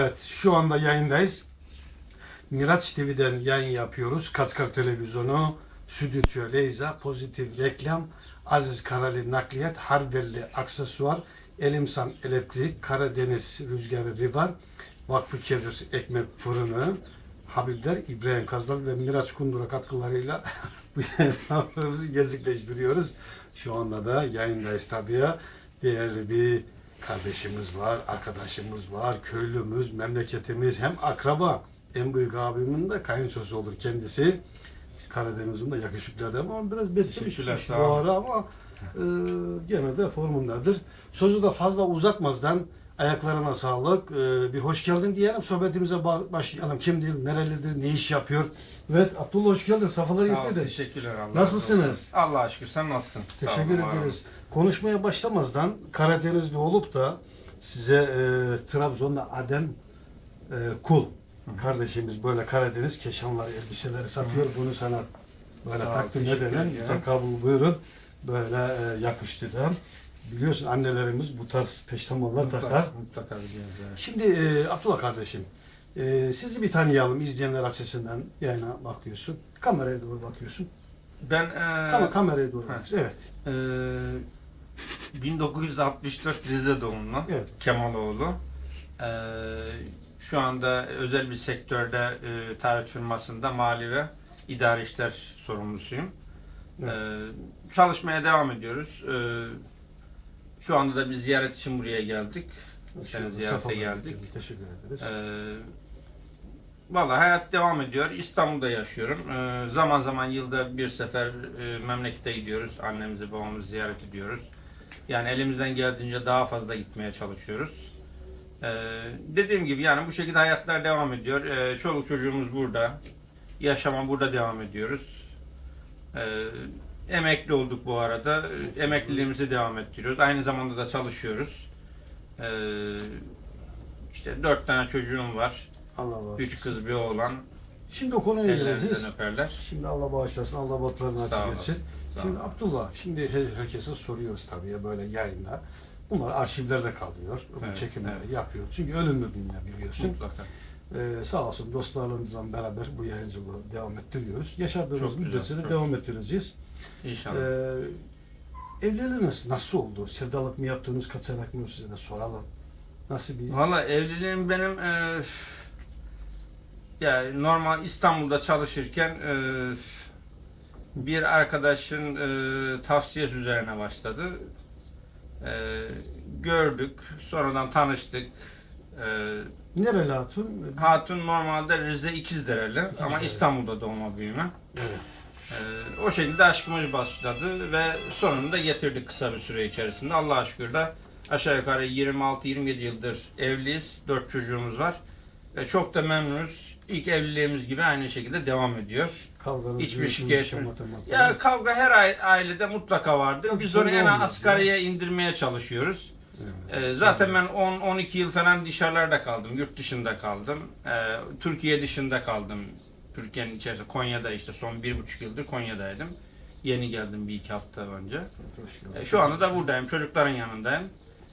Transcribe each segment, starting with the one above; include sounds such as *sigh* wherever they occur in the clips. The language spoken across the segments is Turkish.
Evet, şu anda yayındayız. Miraç TV'den yayın yapıyoruz. Kaçkak Televizyonu, Stüdyo Leyza, Pozitif Reklam, Aziz Karali Nakliyat, Harvelli Aksesuar, Elimsan Elektrik, Karadeniz Rüzgarı Rivan, Vakfı Kevir Ekmek Fırını, Habibler, İbrahim Kazdal ve Miraç Kundura katkılarıyla *laughs* bu yayınlarımızı gerçekleştiriyoruz. Şu anda da yayındayız tabii. Değerli bir kardeşimiz var, arkadaşımız var, köylümüz, memleketimiz hem akraba. En büyük abimin de kayınçosu olur kendisi. Karadeniz'in de yakışıklı adam ama biraz beklemiş bu ara ama e, gene de formundadır. Sözü de fazla uzatmazdan ayaklarına sağlık. E, bir hoş geldin diyelim. Sohbetimize ba- başlayalım. Kimdir, nerelidir, ne iş yapıyor? Evet Abdullah hoş geldin. Safalar Sağ ol, getirdin. teşekkürler Allah Nasılsınız? razı olsun. Allah'a şükür sen nasılsın? Sağ Teşekkür olun, ederiz. Konuşmaya başlamazdan Karadenizli olup da size e, Trabzon'da Adem e, Kul kardeşimiz böyle Karadeniz keşanları, elbiseleri satıyor. Bunu sana böyle Sağ ol, takdim teşekkür. Mutlaka bu buyurun. Böyle e, yakıştı da. Biliyorsun annelerimiz bu tarz peştemallar olun. takar. Mutlaka, mutlaka biliyoruz. Evet. Şimdi e, Abdullah kardeşim, e, sizi bir tanıyalım izleyenler açısından yayına bakıyorsun. Kameraya doğru bakıyorsun. Ben e, Kam kameraya doğru bakıyorsun. Evet. e, 1964 Rize doğumlu Evet. Kemaloğlu. E, şu anda özel bir sektörde e, taahhüt firmasında mali ve idari işler sorumlusuyum. Evet. E, çalışmaya devam ediyoruz. E, şu anda da bir ziyaret için buraya geldik. Seni ziyarete geldik. Teşekkür ederiz. Ee, Valla hayat devam ediyor. İstanbul'da yaşıyorum. Ee, zaman zaman yılda bir sefer e, memlekete gidiyoruz. Annemizi babamızı ziyaret ediyoruz. Yani elimizden geldiğince daha fazla gitmeye çalışıyoruz. Ee, dediğim gibi yani bu şekilde hayatlar devam ediyor. Ee, çoluk çocuğumuz burada. Yaşama burada devam ediyoruz. Ee, emekli olduk bu arada. Ee, Emekliliğimizi devam ettiriyoruz. Aynı zamanda da çalışıyoruz. Ee, işte dört tane çocuğum var. Allah bağışlasın. Üç kız bir oğlan. Şimdi o konuya öperler. Şimdi Allah bağışlasın, Allah batlarını açık etsin. Şimdi. Abdullah, şimdi her- herkese soruyoruz tabii ya böyle yayında. Bunlar arşivlerde kalıyor. Bu Evet, çekimleri evet. yapıyor. Çünkü ölümlü dünya biliyorsun. Mutlaka. Ee, sağ olsun dostlarımızla beraber bu yayıncılığı devam ettiriyoruz. Yaşadığımız müddetçe de devam ettireceğiz. İnşallah. Ee, evliliğiniz nasıl oldu? Sevdalık mı yaptınız, kaçarak mı size de soralım. Nasıl bir... Valla evliliğim benim e, yani normal İstanbul'da çalışırken e, bir arkadaşın e, tavsiyesi üzerine başladı. E, gördük, sonradan tanıştık. E, Nereli hatun? Hatun normalde Rize İkizdereli ama. İstanbul'da doğma büyüme. Evet. Ee, o şekilde aşkımız başladı ve sonunda getirdik kısa bir süre içerisinde. Allah'a şükür de aşağı yukarı 26-27 yıldır evliyiz. 4 çocuğumuz var. Ve çok da memnunuz. İlk evliliğimiz gibi aynı şekilde devam ediyor. Kavganız, Hiçbir şikayet- Ya kavga her aile- ailede mutlaka vardır. Biz onu en asgariye indirmeye çalışıyoruz. Evet. Ee, zaten ben 10-12 yıl falan dışarılarda kaldım. Yurt dışında kaldım. Ee, Türkiye dışında kaldım. Türkiye'nin içerisinde Konya'da işte son bir buçuk yıldır Konya'daydım. Yeni geldim bir iki hafta önce. Ee, şu anda da buradayım. Çocukların yanındayım.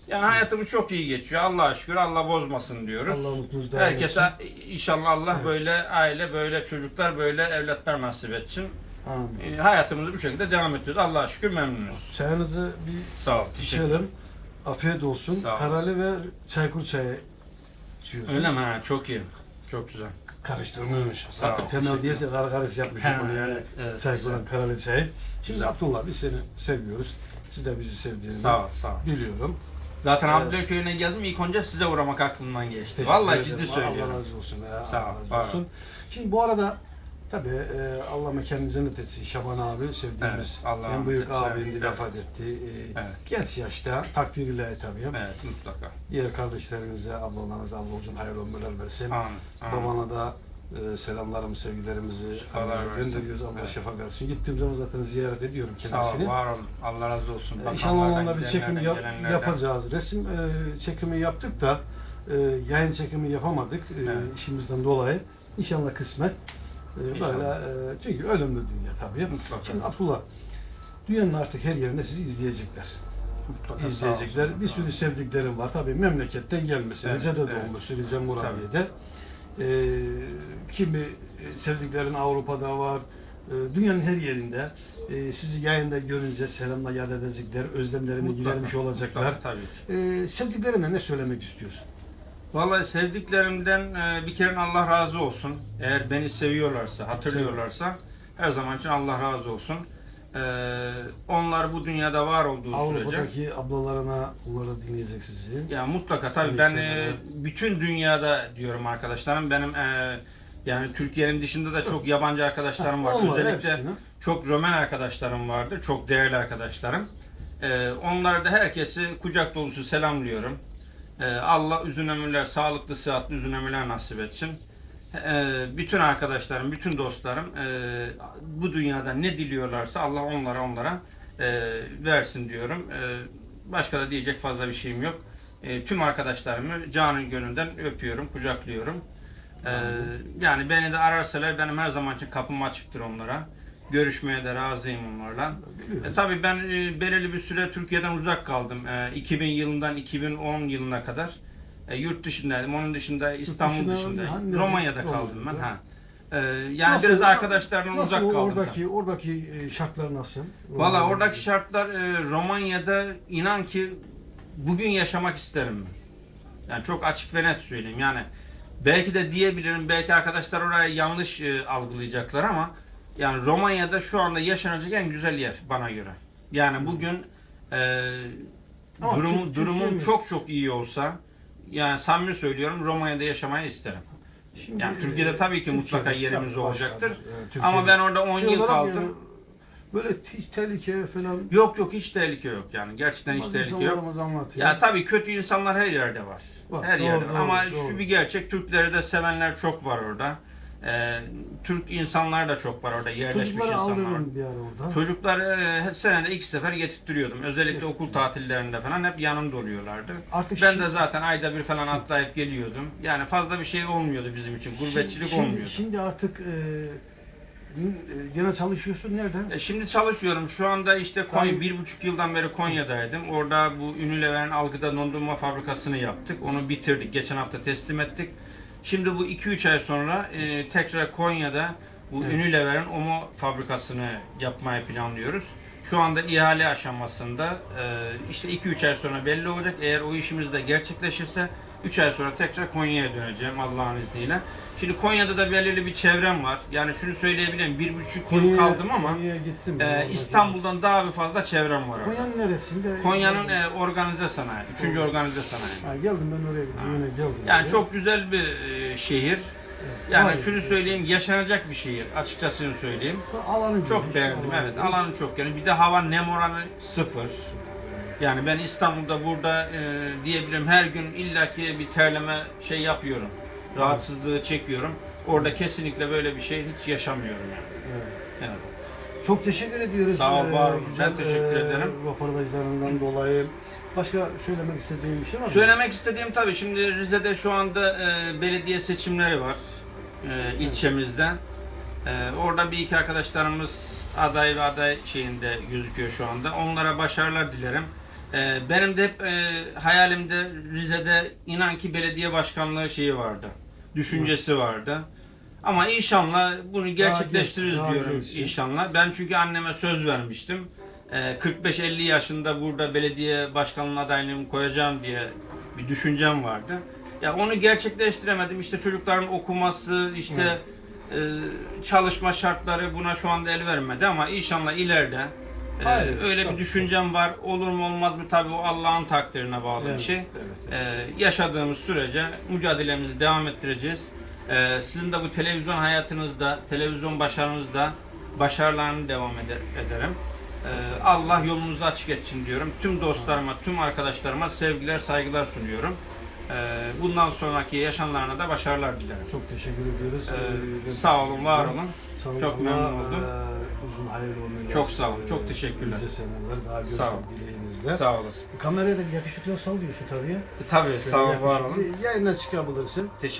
Yani hayatımız çok iyi geçiyor. Allah'a şükür. Allah bozmasın diyoruz. Allah Herkese inşallah Allah Evet. böyle aile, böyle çocuklar, böyle evlatlar nasip etsin. Amin. Ee, hayatımızı bu şekilde devam ediyoruz. Allah'a şükür memnunuz. Çayınızı bir Sağ ol. içelim. Afiyet olsun. Sağ Karalı ve çaykur çayı içiyorsun. Öyle mi? Ha, çok iyi. Çok güzel. Karıştırmış. Ol, Temel diyese kar karısı yapmış bunu yani. evet, Çaykur'un güzel. karalı çayı. Şimdi. Abdullah biz seni seviyoruz. Siz de bizi sevdiğinizi Sağ ol, sağ ol. biliyorum. Zaten Evet. Abdülköy köyüne geldim ilk önce size uğramak aklımdan geçti. Teşekkür Vallahi ederim. ciddi Allah söylüyorum. razı olsun. Ya. Sağ ol, Allah razı var olsun. Şimdi bu arada tabii e, Allah mekanını cennet etsin. Şaban abi sevdiğimiz Evet, Allah en büyük abindi Evet. vefat etti. E, Evet. Genç yaşta takdir ilahi tabii. Evet mutlaka. Diğer kardeşlerinize, ablalarınıza Allah uzun hayırlı ömürler versin. Amin. amin. Babana da e, selamlarımı, sevgilerimizi gönderiyoruz. Allah Evet. şifa versin. Gittiğim zaman zaten ziyaret ediyorum Sağ ol, kendisini. var olun. Allah razı olsun. E, İnşallah onunla bir çekim yap- yapacağız. Resim e, çekimi yaptık da e, yayın çekimi yapamadık e, Evet. işimizden dolayı. İnşallah kısmet. E, İnşallah. böyle e, çünkü ölümlü dünya tabii. Mutlaka. Şimdi Abdullah, dünyanın artık her yerinde sizi izleyecekler. Mutlaka, izleyecekler. olsun. Bir sürü sevdiklerim var. Tabii memleketten gelmesi. Evet, Rize'de evet. doğmuş, Rize Muradiye'de. Ee, kimi e, sevdiklerin Avrupa'da var. Ee, dünyanın her yerinde. Ee, sizi yayında görünce selamla yad edecekler. Özlemlerini Mutlaka, gidermiş olacaklar. Tabii, tabii ki. Ee, sevdiklerine ne söylemek istiyorsun? Vallahi sevdiklerimden e, bir kere Allah razı olsun. Eğer beni seviyorlarsa, hatırlıyorlarsa her zaman için Allah razı olsun. E, onlar bu dünyada var olduğu sürece Avrupa'daki ablalarına onları dinleyecek sizi. ya mutlaka tabii ben e, bütün dünyada diyorum arkadaşlarım benim e, yani Türkiye'nin dışında da çok yabancı arkadaşlarım var. Onları Özellikle hepsini. çok Roman arkadaşlarım vardır. Çok değerli arkadaşlarım. Onlara da herkesi kucak dolusu selamlıyorum. Ee, Allah uzun ömürler, sağlıklı, sıhhatli uzun ömürler nasip etsin. Ee, bütün arkadaşlarım, bütün dostlarım e, bu dünyada ne diliyorlarsa Allah onlara onlara e, versin diyorum. E, başka da diyecek fazla bir şeyim yok. Tüm arkadaşlarımı canın gönülden öpüyorum, kucaklıyorum. Yani beni de ararsalar benim her zaman için kapım açıktır onlara. Görüşmeye de razıyım onlarla. E, tabii ben e, belirli bir süre Türkiye'den uzak kaldım. E, 2000 yılından 2010 yılına kadar e, yurt dışındaydım. Onun dışında İstanbul dışında dışındayım. hangi- Romanya'da kaldım ben. Ha. E, yani Nasıl- biraz arkadaşlarımdan Nasıl uzak kaldım. oradaki oradaki e, şartlar nasıl? Valla oradaki şartlar e, Romanya'da inan ki bugün yaşamak isterim. Yani çok açık ve net söyleyeyim. Yani belki de diyebilirim, belki arkadaşlar oraya yanlış e, algılayacaklar ama yani Romanya'da şu anda yaşanacak en güzel yer bana göre. Yani bugün e, Ama durum, Türk- durumum Türkiye'miz- çok çok iyi olsa yani samimi söylüyorum Romanya'da yaşamayı isterim. Şimdi, Yani Türkiye'de tabii ki mutlaka yerimiz tabii olacaktır. başkadır. Evet, Ama Türkiye'de. ben orada 10 Şey yıl olarak kaldım. Böyle hiç tehlike falan. Yok yok hiç tehlike yok yani. Gerçekten hiç tehlike yok. insanlarımız anlatıyor. Ya tabii kötü insanlar her yerde var. Var, her doğru, yerde var. doğru, Ama doğru. şu bir gerçek Türkleri de sevenler çok var orada. Ee, Türk insanlar da çok var orada yerleşmiş Çocukları insanlar. var. aldırırım bir ara orada. Çocukları e, senede iki sefer getirttiriyordum. Özellikle okul tatillerinde falan hep yanımda oluyorlardı. Artık Ben şimdi- de zaten ayda bir falan atlayıp geliyordum. Yani fazla bir şey olmuyordu bizim için. Gurbetçilik şimdi, olmuyordu. Şimdi artık e, n- e, gene çalışıyorsun nerede? E, Şimdi çalışıyorum. Şu anda işte Konya, Tabii. bir buçuk yıldan beri Konya'daydım. Orada bu Unilever'in algıda dondurma fabrikasını yaptık. Onu bitirdik. Geçen hafta teslim ettik. Şimdi bu 2-3 ay sonra e, tekrar Konya'da bu Evet. Unilever'in Omo fabrikasını yapmayı planlıyoruz. Şu anda ihale aşamasında e, işte 2-3 ay sonra belli olacak. Eğer o işimiz de gerçekleşirse 3 ay sonra tekrar Konya'ya döneceğim Allah'ın izniyle. Şimdi Konya'da da belirli bir çevrem var. Yani şunu söyleyebilirim. Bir buçuk yıl Konya'ya- kaldım ama Konya'ya gittim. Orada İstanbul'dan daha bir fazla çevrem var orada. Konya'nın neresinde? Konya'nın e, organize sanayi, üçüncü Doğru. organize sanayi. Ha, geldim ben oraya bir düğüne geldim. Yani oraya. çok güzel bir e, şehir. Evet. Yani Vay şunu söyleyeyim, yaşanacak bir şehir. Açıkçası söyleyeyim. Alanı Çok geniş, beğendim, alanı evet. geniş. Alanı çok yani. Bir de hava nem oranı sıfır. Yani ben İstanbul'da burada e, diyebilirim her gün illaki bir terleme şey yapıyorum. Rahatsızlığı çekiyorum. Orada kesinlikle böyle bir şey hiç yaşamıyorum yani. Evet. Evet. Çok teşekkür ediyoruz. Sağ ol, Ee, var olun. güzel, Ben teşekkür e, ederim. Röportajlarından dolayı. Başka söylemek istediğim bir şey var mı? Söylemek istediğim tabii şimdi Rize'de şu anda e, belediye seçimleri var e, ilçemizde. E, orada bir iki arkadaşlarımız aday ve aday şeyinde gözüküyor şu anda. Onlara başarılar dilerim. E, benim de hep e, hayalimde Rize'de inan ki belediye başkanlığı şeyi vardı. Düşüncesi vardı. Ama inşallah bunu gerçekleştiririz daha diyorum geçsin. inşallah. Ben çünkü anneme söz vermiştim. Ee, 45-50 yaşında burada belediye başkanlığı adaylığımı koyacağım diye bir düşüncem vardı. Ya onu gerçekleştiremedim. İşte çocukların okuması, işte e, çalışma şartları buna şu anda el vermedi ama inşallah ileride e, Hayır, öyle bir düşüncem var. Olur mu olmaz mı tabii o Allah'ın takdirine bağlı Evet, bir şey. evet, evet. Ee, yaşadığımız sürece mücadelemizi devam ettireceğiz. Ee, sizin de bu televizyon hayatınızda, televizyon başarınızda başarılarını devam eder, ederim. Ee, Allah yolunuzu açık etsin diyorum. Tüm dostlarıma, tüm arkadaşlarıma sevgiler, saygılar sunuyorum. Ee, bundan sonraki yaşamlarına da başarılar dilerim. Çok teşekkür ediyoruz. Ee, Ee, sağ olun, var olun. Sağ olun. Çok memnun oldum. e, uzun hayırlı ömürler. Çok sağ olun, çok e, teşekkürler. Nice seneler. Daha görüşmek Sağ olun. dileğinizle. Sağ olasın. Kameraya da yakışıklı sallıyorsun tabii. Tabii, sağ ol, var olun. Yayından çıkabilirsin. Teşekkür